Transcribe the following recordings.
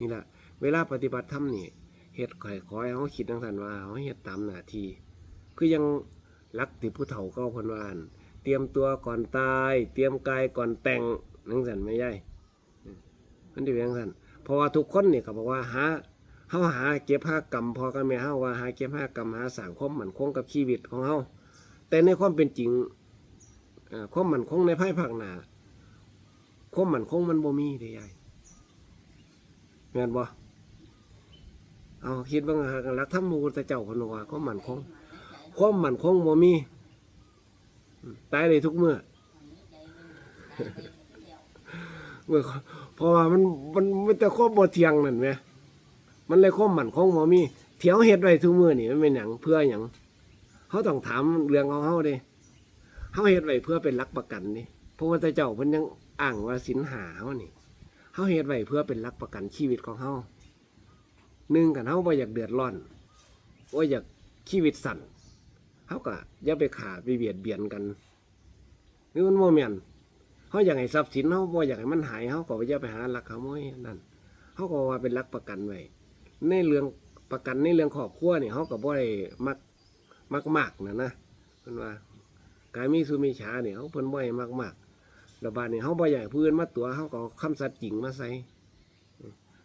นี่แหละเวลาปฏิบัติธรรมนี่เฮ็ดข่อยขอให้เฮาคิดจังซั่นว่าเฮาเฮ็ดตามหน้าที่คือยังรักที่ผู้เฒ่าเก่าเพิ่นว่านเตรียมตัวก่อนตาย เตรียมกายก่อนแต่งจังซั่นแม่ยายมันสิเป็นจังซั่นเพราะว่าทุกคนนี่ก็บอกว่าหาเฮาหาเก็บหากรรมพอกันแม่เฮาว่าหาเก็บหากรรมหาสร้างความมั่นคงกับชีวิตของเฮาแต่ในความเป็นจริงอ่อความมั่นคงในภายภาคหน้าความมั่นคงมันบ่มีเด้ยาย ม่นบ่เอาคิดว่าหากรักธรรมมูลเจ้าคนว่าความมั่นคงความมั่นคงบ่มีตายได้ทุกเมื่อเมื่อเพราะว่ามันมันมันแต่ความบ่เทียงนั่นแหมมันเลยความมั่นคงบ่มีเทียวเฮ็ดไว้ทุกเมื้อนี่มันเป็นหยังเพื่อหยังเฮาต้องถามเรื่องของเฮาเด้เฮาเฮ็ดไว้เพื่อเป็นหลักประกันนี่เพราะว่าต่เจ้าเพิ่นยังอ้างว่าสินหาเฮานี่าเฮ็ดไว้เพื่อเป็นหลักประกันชีวิตของเฮาหนึ่งกันเฮาบ่อยากเดือดร้อนบ่อยากชีวิตสั่นเฮาก็อย่าไปขาไปเบียดเบียนกันหรือมันบ่แม่นเฮาอยากให้ทรัพย์สินเฮาบ่อยากให้มันหายเฮาก็อย่าไปหาลักขโมยนั่นเฮาก็ว่าเป็นหลักประกันไว้ในเรื่องประกันในเรื่องครอบครัวนี่เฮาก็บ่ได้มักมักมากนะนะเพิ่นว่าการมีสุมีฉาเนี่ยเฮาเพิ่นบ่ให้มักมาก ระบาดนี่เขาบ่อยากให้ผู้อื่นมาตัวเขาก็เอาสัตย์จริงมาใส่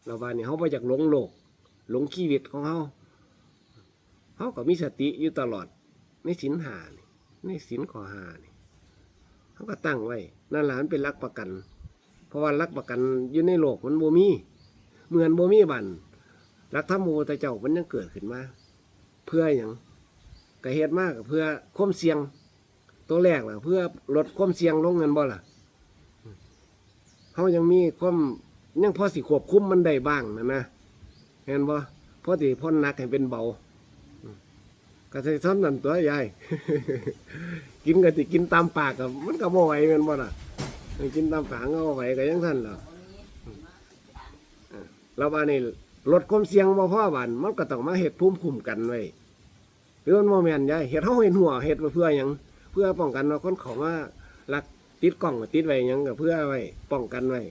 ระบาดนี่เขาบ่อยากหลงโลกหลงชีวิตของเขาเขาก็มีสติอยู่ตลอดในสินหานี่ในสินขอหานี่เขาก็ตั้งไว้นั่นแหละมันเป็นหลักประกัน เพราะว่าหลักประกันอยู่ในโลกมันบ่มีเหมือนบ่มีบันหลักธรรมโมตะเจ้ามันยังเกิดขึ้นมา เพื่ออย่างกระเฮ็ดมากเพื่อควมเสียง ตัวแรกล่ะเพื่อลดควมเสียงลงเงินบ่ล่ะ เขายังมีความยังพอสิควบคุมมันได้บ้างนะนะเห็นบ่พอสิพ่นนักให้เป็นเบาอืมก็ใส่ซ้ำนั่นตัวยายกินก็สิกินตามปากกับมันก็บ่ไหวแม่นบ่ล่ะกินตามปากก็บ่ไหวก็ยังท่านล่ะอืมเราบานนี่ลดความเสี่ยงบ่พ่อบานมันก็ต้องมาเฮ็ดภูมิคุ้มกันไว้หรือมันบ่แม่นยายเฮ็ดเฮาเห็นหัวเฮ็ดเพื่อหยังเพื่อป้องกันว่าคนเขามาลัก ติดกล้องก็ติดไว้หยังก็เพื่อไว้ป้องกันไว้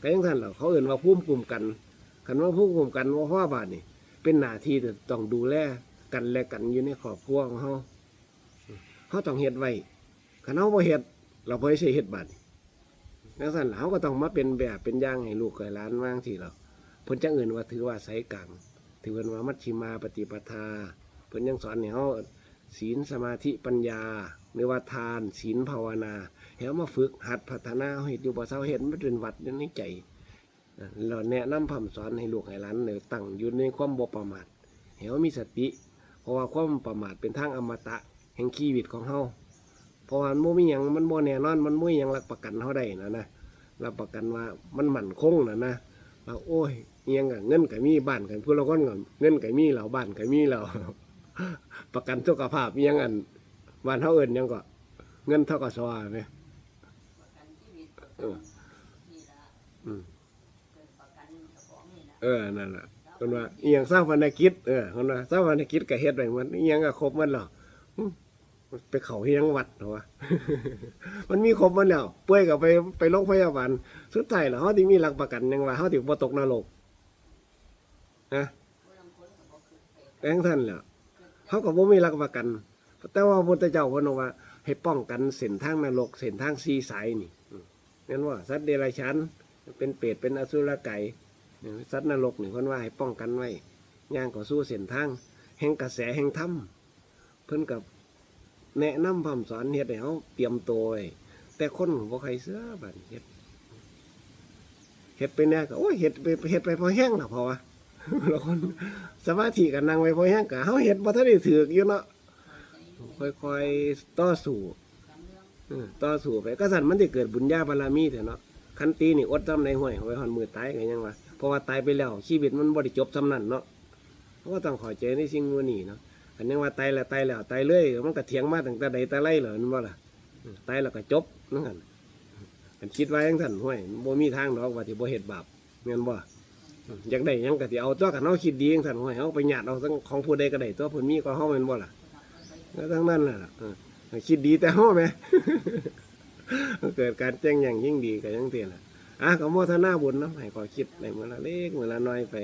ก็ยังท่านเหรอเขาเอื่นว่าภูมิคุ้มกันคันว่าภูมิคุ้มกันว่าพ่อบาทนี่เป็นหน้าที่ที่ต้องดูแลกันและกันอยู่ในครอบครัวของเขาเขาต้องเฮ็ดไว้คันเขาบ่เฮ็ดเราบ่ใช่เฮ็ดบาดนักสั่นเขาก็ต้องมาเป็นแบบเป็นอย่างให้ลูกให้หลานว่างที่เราเพิ่นจังอื่นว่าถือว่าไสกลางถือว่ามัชชิมาปฏิปทาเพิ่นยังสอนให้เขา ศีลสมาธิปัญญาหรือว่าทานศีลภาวนาเฮามาฝึกหัดพัฒนาเฮ็ดอยู่บ่เซาเฮ็ดมันเป็นวัดอยู่ในใจอ่าเราแนะนำพร่ำสอนให้ลูกให้หลานเนี่ยตั้งอยู่ในความบ่ประมาทเฮามีสติ เพราะว่าความประมาทเป็นทางอมตะ แห่งชีวิตของเฮาเพราะว่ามันบ่มีหยังมันบ่แน่นอนมันบ่มีหยังรับประกันเฮาได้นะนะรับประกันว่ามันมั่นคงนะนะว่าโอ้ยเอิหยังก็เงินก็มีบ้านก็ผู้ละคนก็เงินก็มีแล้วบ้านก็มีแล้ว ประกันสุขภาพอิหยังอันบ้านเฮาเอิ้นหยังก็ เงินเท่ากับสวาไหมเอออืมเออนั่นแหละคนว่าอีหยังสร้างพันธกิจเออคนว่าสร้างพันธกิจก็เฮ็ดไปมันอีหยังก็ครบมันแล้วอืมไปเขาเฮียงวัดเหรอวะมันมีครบมันแล้วป่วยก็ไปไปโรงพยาบาลสุดท้ายแล้วเฮาที่มีหลักประกันยังว่าเฮาที่บ่ตกนรกนะแองท่านแหล้ว เฮาก็บ่มีหลักประกัน แต่ว่าพระพุทธเจ้าเพิ่นว่า ให้ป้องกันเส้นทางนรกเส้นทางซีสายนี่นั่นว่า สัตว์เดรัจฉานเป็นเปรตเป็นอสุรกายสัตว์นรกนี่คนว่าให้ป้องกันไว้ย่างก็สู้เส้นทางแห่งกระแสแห่งธรรมเพิ่นกับแนะนำพร่ำสอนเฮ็ดให้เฮาเตรียมตัวไว้แต่คนบ่ใครเสื้อบัดเฮ็ดเฮ็ดไปแน่ก็โอ้ยเฮ็ดไปเฮ็ดไปพอแห้งล่ะพอวะ แล้วคนสมาธิก็นั่งไว้พอแห้งก็เฮาเฮ็ดบ่ทันได้ถูกอยู่เนาะค่อยๆต่อสู้เออต่อสู้ไปก็สั่นมันจะเกิดบุญญาบารมีเถอะเนาะคันตีนี่อดจำในห้วยไว้หอนมือตายกันยังวะเพราะว่าตายไปแล้วชีวิตมันบ่ได้จบสำนั่นเนาะเพราะว่าต้องขอใจในสิ่งมื้อนี้เนาะคันยังว่าตายแล้วตายแล้วตายเลยมันก็เถียงมาตั้งแต่ใดแต่ไรเหรอนั่นบ่ล่ะตายแล้วก็จบนั่นกันคันคิดไว้จังซั่นห้วยบ่มีทางดอกว่าสิบ่เฮ็ดบาปแม่นบ่ อยากได้หยังก็สิเอาตัวกันเฮาคิดดีจังซั่นห้วยเฮาไปหยาดเอาทั้งของผู้ใดก็ได้ตัวผู้มีก็เฮาแม่นบ่ล่ะแล้วทั้งนั้นน่ะล่ะเออคิดดีแต่เฮาแหม เกิดการแจ้งอย่างยิ่งดีกับยังเตียนล่ะอะก็โมทนาบุญเนาะให้ขอคิดในเมื่อละเล็กเมื่อละน้อยไป